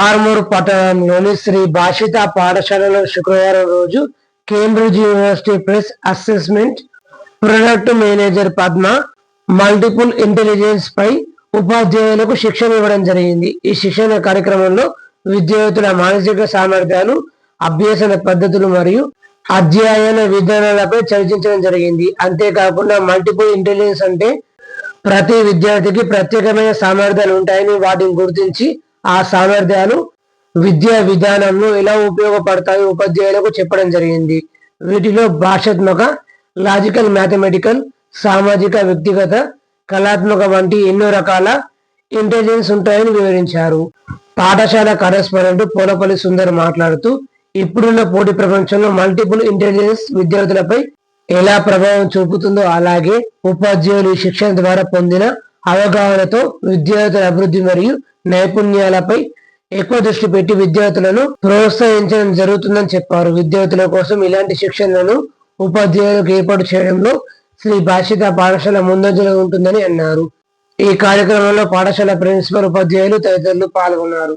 ఆర్మూర్ పట్టణంలోని శ్రీ భాషిత పాఠశాలలో శుక్రవారం రోజు Cambridge University Press assessment product manager Padma multiple intelligence పై ఉపాధ్యాయులకు శిక్షణ ఇవ్వడం జరిగింది. ఈ శిక్షణ కార్యక్రమంలో విద్యార్థుల మానసిక సామర్థ్యాలు అభ్యసన పద్ధతులు మరియు అధ్యయన విధానాలపై చర్చించడం జరిగింది. అంతేకాకుండా మల్టిపుల్ ఇంటెలిజెన్స్ అంటే ప్రతి విద్యార్థికి ప్రత్యేకమైన సామర్థ్యాలు ఉంటాయని వాటిని గుర్తించి ఆ సామర్థ్యాలు విద్యా విధానంలో ఎలా ఉపయోగపడతాయో ఉపాధ్యాయులకు చెప్పడం జరిగింది. వీటిలో భాషాత్మక లాజికల్ మ్యాథమెటికల్ సామాజిక వ్యక్తిగత కళాత్మక వంటి ఎన్నో రకాల ఇంటెలిజెన్స్ ఉంటాయని వివరించారు. పాఠశాల కరెస్పాండెంట్ పోలపల్లి సుందర్ మాట్లాడుతూ ఇప్పుడున్న పోటీ ప్రపంచంలో మల్టిపుల్ ఇంటెలిజెన్స్ విద్యార్థులపై ఎలా ప్రభావం చూపుతుందో అలాగే ఉపాధ్యాయులు ఈ శిక్షణ ద్వారా పొందిన అవగాహనతో విద్యార్థుల అభివృద్ధి మరియు నైపుణ్యాలపై ఎక్కువ దృష్టి పెట్టి విద్యార్థులను ప్రోత్సహించడం జరుగుతుందని చెప్పారు. విద్యార్థుల కోసం ఇలాంటి శిక్షణలను ఉపాధ్యాయులకు ఏర్పాటు చేయడంలో శ్రీ భాషిత పాఠశాల ముందంజలో ఉంటుందని అన్నారు. ఈ కార్యక్రమంలో పాఠశాల ప్రిన్సిపల్ ఉపాధ్యాయులు తదితరులు పాల్గొన్నారు.